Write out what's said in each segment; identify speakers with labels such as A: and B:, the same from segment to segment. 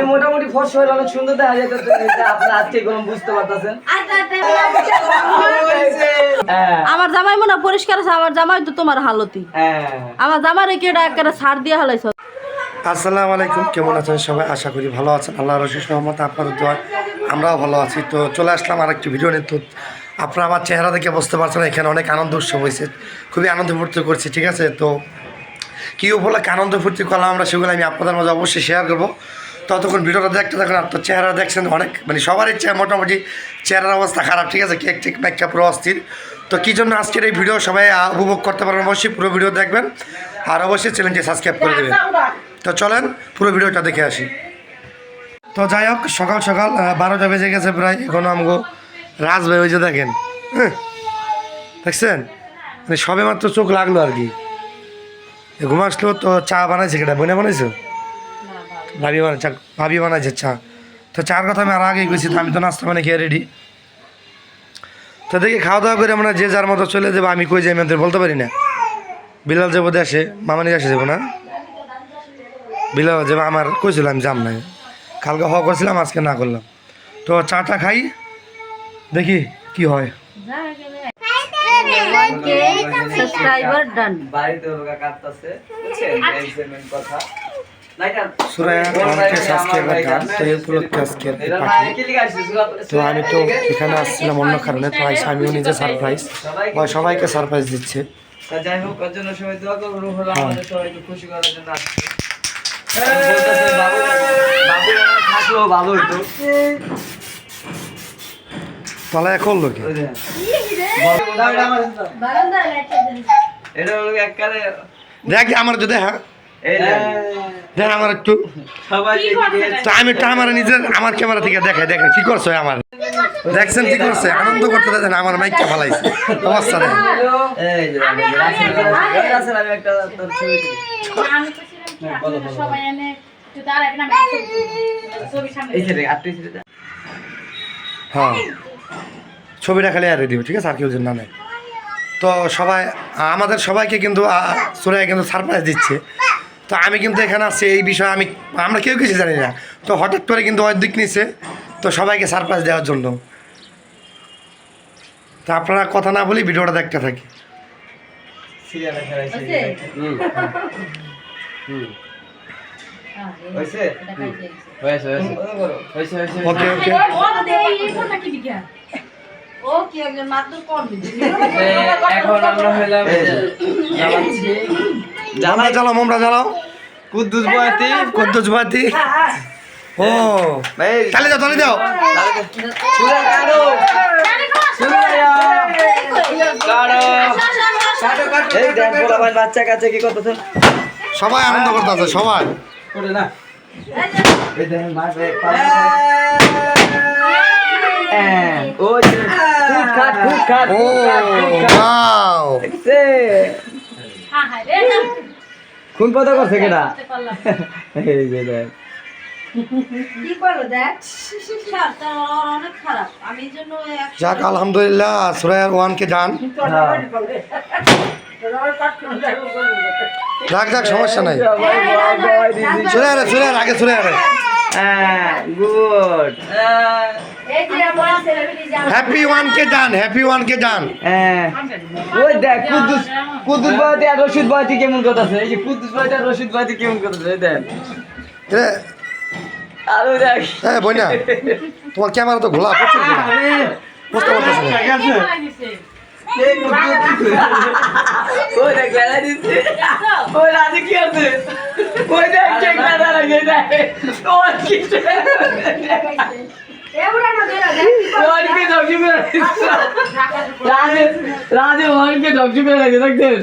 A: আমি মোটামুটি ফর্স হয়ে অনেক সুন্দর দেখা এটা আপনারা আজকে কোনো বুঝতে পারতেছেন। হ্যাঁ।
B: আমার জামাই মনে হয় পরিষ্কার আছে আমার জামাই তো তোমার হালতি।
A: হ্যাঁ।
B: আমার জামাই কেটা একটা ছাড় দিয়ে হালাইছ?
C: আসসালামু আলাইকুম কেমন আছেন সবাই? আশা করি ভালো আছেন। আল্লাহ রশিদ রহমত আপনাদের দোয়া আমরাও ভালো আছি। তো চলে আসলাম আর একটি ভিডিও নিয়ে। তো আপনারা আমার চেহারা দেখে বুঝতে পারছেন এখানে অনেক আনন্দ উৎসব হয়েছে। খুবই আনন্দ ফুর্তি করছি ঠিক আছে? তো কী উপলক্ষে আনন্দ ফুর্তি করলাম আমরা সেগুলো আমি আপনাদের মাঝে অবশ্যই শেয়ার করব। ততক্ষণ ভিডিওটা দেখতে থাকুন আর তো চেহারা দেখছেন অনেক। মানে সবারই মোটামুটি চেহারার অবস্থা খারাপ, ঠিক আছে? কেক টেক ব্যাখ্যা পুরো অস্থির। তো কী জন্য আজকের এই ভিডিও সবাই উপভোগ করতে পারবেন? অবশ্যই পুরো ভিডিও দেখবেন। আর অবশ্যই চ্যানেলটি সাবস্ক্রাইব করে দেবেন। তো চলেন, পুরো ভিডিওটা দেখে আসি। তো যাই হোক, সকাল সকাল বারোটা বেজে গেছে প্রায়। এখন আমগো রাজ ভাই ওই যে দেখেন হ্যাঁ? দেখছেন? মানে সবে মাত্র চোখ লাগল আর কি। এ, ঘুম আসলো তো চা বানাইছে কেটা বনে বানাইছো? ভাবি বানাইছে ভাবি বানাইছে চা। তো চার কথা আমি আর আগেই গেছি তো আমি তো নাস্তা মানে খেয়ে রেডি তো দেখি খাওয়া দাওয়া করে আমরা যে যার মতো চলে যাব আমি কই যাই আমি বলতে পারি না। বিলাল যাব দেশে মামানি দেশে যাব না? বিলাল যাব আমার কইছিল আমি যাম নাই কালকে হ করছিলাম আজকে না করলাম। তো চাটা খাই দেখি কি হয়।
B: সাবস্ক্রাইবার ডান
A: বাড়িতে ওরা কাটতেছে কথা।
C: গান তো এই উপলক্ষে আজকের তো আমি তো এখানে আসছিলাম অন্য কারণে তো আইসা আমিও নিজে সারপ্রাইজ বা সবাইকে সারপ্রাইজ দিচ্ছে।
A: তা যাই হোক ওর জন্য সবাই দোয়া করব হলো
C: হ্যাঁ।
A: আমাদের সবাইকে খুশি করার জন্য আসছে। বলতেছে, বাবু বাবু আমার থাকলেও ভালো হইতো
C: তলায় করল কি?
A: ওই যে, এটা হলো একবারে
C: দেখ আমার যদি হ্যাঁ দেখ আমার একটু। আমি একটু আমার নিজের আমার ক্যামেরা থেকে দেখে দেখে কি করছ আমার? দেখছেন কি করছে? আনন্দ করতে দেখেন আমার মাইকটা ফালাইছে। অবস্থা দেখেন। হ্যাঁ ছবিটা খালি আর দিব ঠিক আছে? আর কেউ যেন না নেয়। তো সবাই আমাদের সবাইকে কিন্তু সুরাই কিন্তু সারপ্রাইজ দিচ্ছে। তো আমি কিন্তু এখানে আসছি এই বিষয়ে আমি আমরা কেউ কিছু জানি না তো হঠাৎ করে কিন্তু অর্ধেক নিছে তো সবাইকে সারপ্রাইজ দেওয়ার জন্য তো আপনারা কথা না বলি ভিডিওটা দেখতে থাকি। ওকে ওকে
B: একজন মাত্র কম
A: এ, এখন আমরা হইলাম
C: মোমরা জ্বালাও মোমরা জ্বালাও।
A: কুদ্দুস বয়াতি।
C: কদ্দুস বাতি ও তালে দাও তালে দাও।
A: সুরা কাটো। সুরাইয়া কাটো। এই দেখ বলা ভাই বাচ্চা কাছে কি করতেছেন
C: সবাই আনন্দ করতেছে সবাই।
A: করে না। এই দেখেন মাছ ও ফুট খাট ফুট খাট।
C: ও ওয়াও।
A: খুন পদা করছে কেডা? এই যে দেখ।
B: কি করো দেখ? অনেক খারাপ। আমি জন্য এক-
C: যাক আলহামদুলিল্লাহ সুরায়ার ওয়ানকে যান যাক যাক সমস্যা নাই। চলে আরে চলে আরে আগে চলে আরে
A: হ্যাঁ গুড
C: হ্যাপি ওয়ানকে ডান হ্যাপি ওয়ানকে ডান
A: হ্যাঁ ওই দেখ কুদ্দুস কুদ্দুস বয়াতি আর রশিদ বয়াতি কেমন করতেছে এই যে কুদ্দুস বয়াতি আর রশিদ বয়াতি কেমন এই দেখ
C: এ
A: আর দেখ
C: বইনা তোমার ক্যামেরা তো ঘোলা ঘোলা বুঝতে পারতেছি না
A: ওই দেখ বেলা দিচ্ছে ওই রাজে কি আছে ওই দেখ রাজে রাজে ওর কি ডবজি মেরে লাগে দেখছেন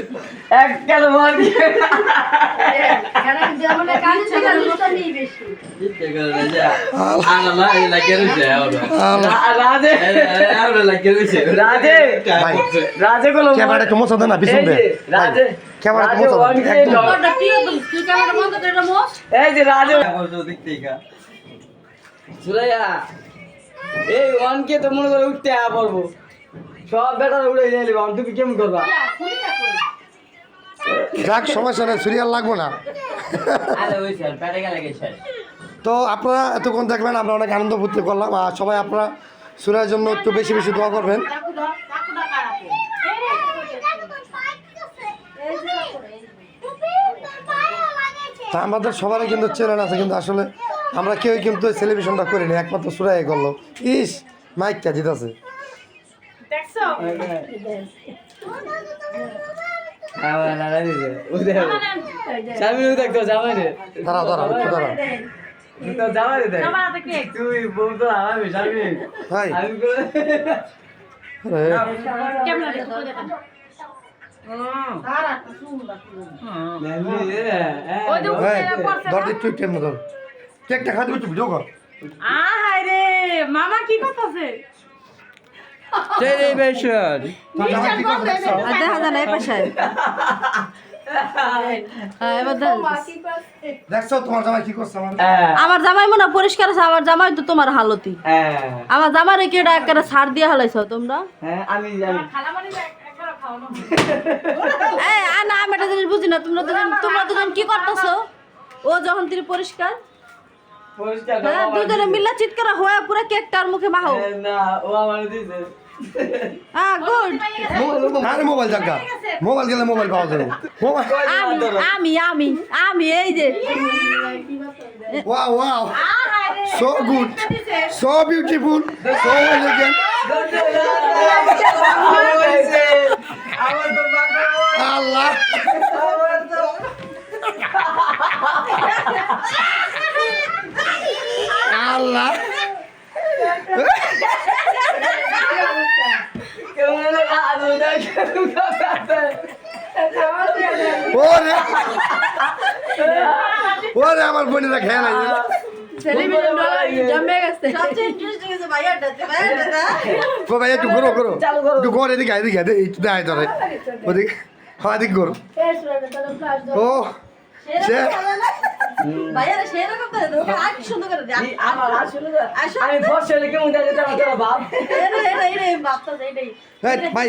B: একগুলো।
A: এই যে রাজে। সুরাইয়া এই ওয়ানকে তো মনে করে উঠতে পড়ব। সব বেটার উড়ে নিয়ে নিবো তুমি কেমন করবা?
C: যাক সমস্যা নেই সিরিয়াল লাগবো না। তো তো আপনারা এতক্ষণ দেখলেন আমরা অনেক আনন্দ ফুর্তি করলাম আর সবাই আপনারা সুরের জন্য একটু বেশি বেশি দোয়া করবেন। তা আমাদের সবারই কিন্তু চ্যানেল আছে কিন্তু আসলে আমরা কেউই কিন্তু সেলিব্রেশনটা করিনি একমাত্র সুরাই করল। ইস মাইকটা জিতাছে
A: আমার নানা দিছে। ও দেখো শামিল জামাই রে
C: দাঁড়াও দাঁড়াও একটু
A: তো জামাই রে দেখ তুই বউ তো আমি শামিল
C: ভাই।
A: আমি রে হ্যাঁ
C: ধর। কেকটা খাওয়া দিবি ভিডিও কর।
D: আহারে মামা কি করতেছে?
C: কি?
B: আর দেখা যায় না এই পাশে হ্যাঁ, এবার দেখা যায়।
C: দেখছ তোমার জামাই কি করছে আমার
B: জামাই মনে পরিষ্কার আছে আমার জামাই তো তোমার হালতি
A: হ্যাঁ
B: আমার জামারে কেডা একটা ছাড় দিয়ে হালাইছো তোমরা
A: হ্যাঁ আমি জানি
B: আমি একটা জিনিস বুঝি না তোমরা দুজন তোমরা দুজন কি করতেছো ও যখন তিনি পরিষ্কার হ্যাঁ দুজনে মিলে চিৎকার হয়ে পুরো কেকটার মুখে মাহো
A: না ও আমার দিছে
B: হ্যাঁ গুড
C: আরে মোবাইল জাগা। মোবাইল গেলে মোবাইল পাওয়া যাবে।
B: আমি আমি আমি এই যে।
C: Wow wow. So good so beautiful so elegant
A: আমার তো বাবা
C: আল্লাহ
A: আমার তো
C: আল্লাহ
A: কেমন আদো না কেমন কথা
C: ওরে। ওরে আমার বোনেরা ভাই একটু করো করো। একটু এদিকে এদিকে একটু ধরে ওদিকে হ্যাঁ এদিকে করো ও সে এই ভাই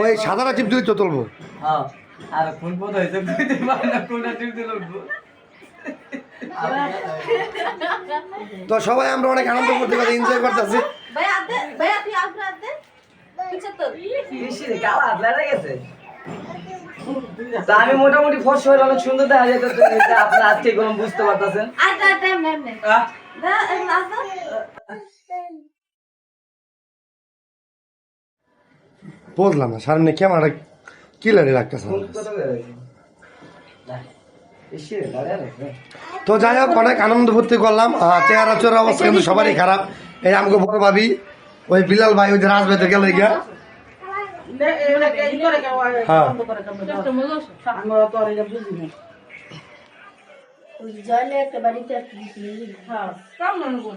C: ওই সাদাটা চিপ দিলে তো তুলবো
A: হ্যাঁ আর কোন পদ হইছে কইতে পারে না কোনটা টিপ দিল
C: তো সবাই আমরা অনেক আনন্দ করতে পারি এনজয় করতেছি।
A: আমি মোটামুটি ফর্স হইলে অনেক সুন্দর দেখা যেত আপনার আজকে বুঝতে পারতেছেন।
C: বুঝলাম না সামনে ক্যামেরা কিলারি লাগতেছে। তো যাই হোক অনেক আনন্দ ফুর্তি করলাম চেহারা চোরা অবস্থা কিন্তু সবারই খারাপ এই আমাকে বড় ভাবি ওই বিলাল ভাই ওই যে গেল গিয়া হ্যাঁ
B: জলে একটা বাড়িতে একটা হ্যাঁ কেমন গো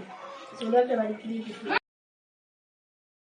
B: জলে একটা বাড়িতে দিছি